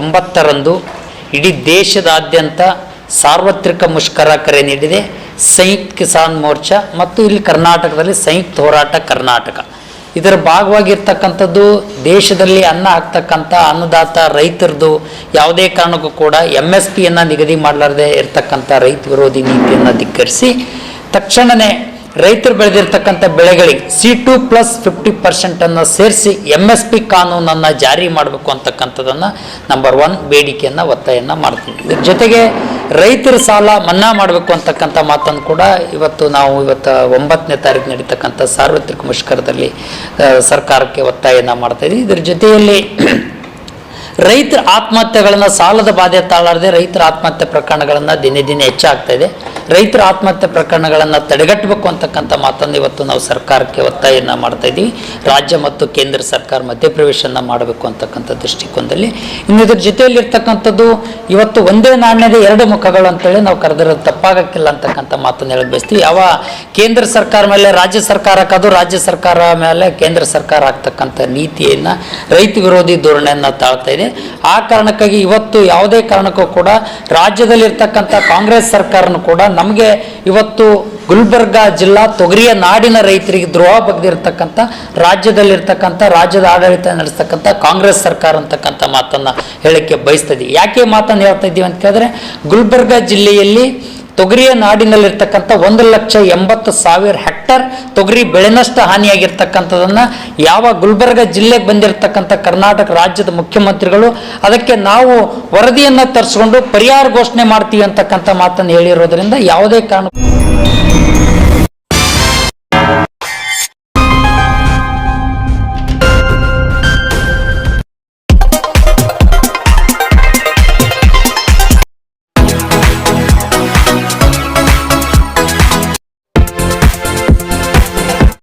ಒಂಬತ್ತರಂದು ಇಡೀ ದೇಶದಾದ್ಯಂತ ಸಾರ್ವತ್ರಿಕ ಮುಷ್ಕರ ಕರೆ ನೀಡಿದೆ. ಸಂಯುಕ್ತ ಕಿಸಾನ್ ಮೋರ್ಚಾ ಮತ್ತು ಇಲ್ಲಿ ಕರ್ನಾಟಕದಲ್ಲಿ ಸಂಯುಕ್ತ ಹೋರಾಟ ಕರ್ನಾಟಕ. ಇದರ ಭಾಗವಾಗಿರ್ತಕ್ಕಂಥದ್ದು ದೇಶದಲ್ಲಿ ಅನ್ನ ಹಾಕ್ತಕ್ಕಂಥ ಅನ್ನದಾತ ರೈತರದು ಯಾವುದೇ ಕಾರಣಕ್ಕೂ ಕೂಡ ಎಂ ಎಸ್ ಪಿಯನ್ನು ನಿಗದಿ ಮಾಡಲಾರದೆ ಇರತಕ್ಕಂಥ ರೈತ ವಿರೋಧಿ ನೀತಿಯನ್ನು ಧಿಕ್ಕರಿಸಿ ತಕ್ಷಣವೇ ರೈತರು ಬೆಳೆದಿರ್ತಕ್ಕಂಥ ಬೆಳೆಗಳಿಗೆ ಸಿ ಟು ಪ್ಲಸ್ ಫಿಫ್ಟಿ ಪರ್ಸೆಂಟನ್ನು ಸೇರಿಸಿ ಎಂ ಎಸ್ ಪಿ ಕಾನೂನನ್ನು ಜಾರಿ ಮಾಡಬೇಕು ಅಂತಕ್ಕಂಥದ್ದನ್ನು ನಂಬರ್ ಒನ್ ಬೇಡಿಕೆಯನ್ನು ಒತ್ತಾಯವನ್ನು ಮಾಡ್ತೀವಿ. ಇದ್ರ ಜೊತೆಗೆ ರೈತರ ಸಾಲ ಮನ್ನಾ ಮಾಡಬೇಕು ಅಂತಕ್ಕಂಥ ಮಾತನ್ನು ಕೂಡ ಇವತ್ತು ನಾವು ಇವತ್ತು ಒಂಬತ್ತನೇ ತಾರೀಕು ನಡೀತಕ್ಕಂಥ ಸಾರ್ವತ್ರಿಕ ಮುಷ್ಕರದಲ್ಲಿ ಸರ್ಕಾರಕ್ಕೆ ಒತ್ತಾಯನ ಮಾಡ್ತಾ ಇದ್ದೀವಿ ಇದ್ರ ಜೊತೆಯಲ್ಲಿ ರೈತರ ಆತ್ಮಹತ್ಯೆಗಳನ್ನು ಸಾಲದ ಬಾಧೆ ತಾಳಾರದೆ ರೈತರ ಆತ್ಮಹತ್ಯೆ ಪ್ರಕರಣಗಳನ್ನು ದಿನೇ ದಿನೇ ಹೆಚ್ಚಾಗ್ತಾ ಇದೆ. ರೈತರ ಆತ್ಮಹತ್ಯೆ ಪ್ರಕರಣಗಳನ್ನು ತಡೆಗಟ್ಟಬೇಕು ಅಂತಕ್ಕಂಥ ಮಾತನ್ನು ಇವತ್ತು ನಾವು ಸರ್ಕಾರಕ್ಕೆ ಒತ್ತಾಯವನ್ನು ಮಾಡ್ತಾ ಇದ್ದೀವಿ. ರಾಜ್ಯ ಮತ್ತು ಕೇಂದ್ರ ಸರ್ಕಾರ ಮಧ್ಯಪ್ರವೇಶನ ಮಾಡಬೇಕು ಅಂತಕ್ಕಂಥ ದೃಷ್ಟಿಕೋನದಲ್ಲಿ. ಇನ್ನು ಇದ್ರ ಜೊತೆಯಲ್ಲಿರ್ತಕ್ಕಂಥದ್ದು, ಇವತ್ತು ಒಂದೇ ನಾಣ್ಯದ ಎರಡು ಮುಖಗಳು ಅಂತೇಳಿ ನಾವು ಕರೆದಿರೋದು ತಪ್ಪಾಗಕ್ಕಿಲ್ಲ ಅಂತಕ್ಕಂಥ ಮಾತನ್ನು ಹೇಳಕ್ ಬಯಸ್ತೀವಿ. ಯಾವ ಕೇಂದ್ರ ಸರ್ಕಾರ ಮೇಲೆ, ರಾಜ್ಯ ಸರ್ಕಾರ ಹಾಕೋದು ರಾಜ್ಯ ಸರ್ಕಾರ ಮೇಲೆ ಕೇಂದ್ರ ಸರ್ಕಾರ ಆಗ್ತಕ್ಕಂಥ ನೀತಿಯನ್ನು, ರೈತ ವಿರೋಧಿ ಧೋರಣೆಯನ್ನು ತಾಳ್ತಾ ಇದೆ. ಆ ಕಾರಣಕ್ಕಾಗಿ ಇವತ್ತು ಯಾವುದೇ ಕಾರಣಕ್ಕೂ ಕೂಡ ರಾಜ್ಯದಲ್ಲಿರ್ತಕ್ಕಂಥ ಕಾಂಗ್ರೆಸ್ ಸರ್ಕಾರನು ಕೂಡ ನಮಗೆ ಇವತ್ತು ಗುಲ್ಬರ್ಗ ಜಿಲ್ಲಾ ತೊಗರಿಯ ನಾಡಿನ ರೈತರಿಗೆ ದ್ರೋಹ ಬಗ್ದಿರ್ತಕ್ಕಂಥ, ರಾಜ್ಯದಲ್ಲಿರ್ತಕ್ಕಂಥ, ರಾಜ್ಯದ ಆಡಳಿತ ನಡೆಸ್ತಕ್ಕಂಥ, ಕಾಂಗ್ರೆಸ್ ಸರ್ಕಾರ ಅಂತಕ್ಕಂಥ ಮಾತನ್ನು ಹೇಳಕ್ಕೆ ಬಯಸ್ತದೆ ಯಾಕೆ ಮಾತನ್ನು ಹೇಳ್ತಾ ಇದ್ದೀವಿ ಅಂತ ಕೇಳಿದ್ರೆ, ಗುಲ್ಬರ್ಗ ಜಿಲ್ಲೆಯಲ್ಲಿ ತೊಗರಿಯ ನಾಡಿನಲ್ಲಿರ್ತಕ್ಕಂಥ ಒಂದು ಲಕ್ಷ ಎಂಬತ್ತು ಸಾವಿರ ಹೆಕ್ಟರ್ ತೊಗರಿ ಬೆಳೆನಷ್ಟು ಹಾನಿಯಾಗಿರ್ತಕ್ಕಂಥದನ್ನ ಯಾವ ಗುಲ್ಬರ್ಗ ಜಿಲ್ಲೆಗೆ ಬಂದಿರತಕ್ಕಂಥ ಕರ್ನಾಟಕ ರಾಜ್ಯದ ಮುಖ್ಯಮಂತ್ರಿಗಳು, ಅದಕ್ಕೆ ನಾವು ವರದಿಯನ್ನು ತರಿಸ್ಕೊಂಡು ಪರಿಹಾರ ಘೋಷಣೆ ಮಾಡ್ತೀವಿ ಅಂತಕ್ಕಂಥ ಮಾತನ್ನು ಹೇಳಿರೋದರಿಂದ ಯಾವುದೇ ಕಾರಣ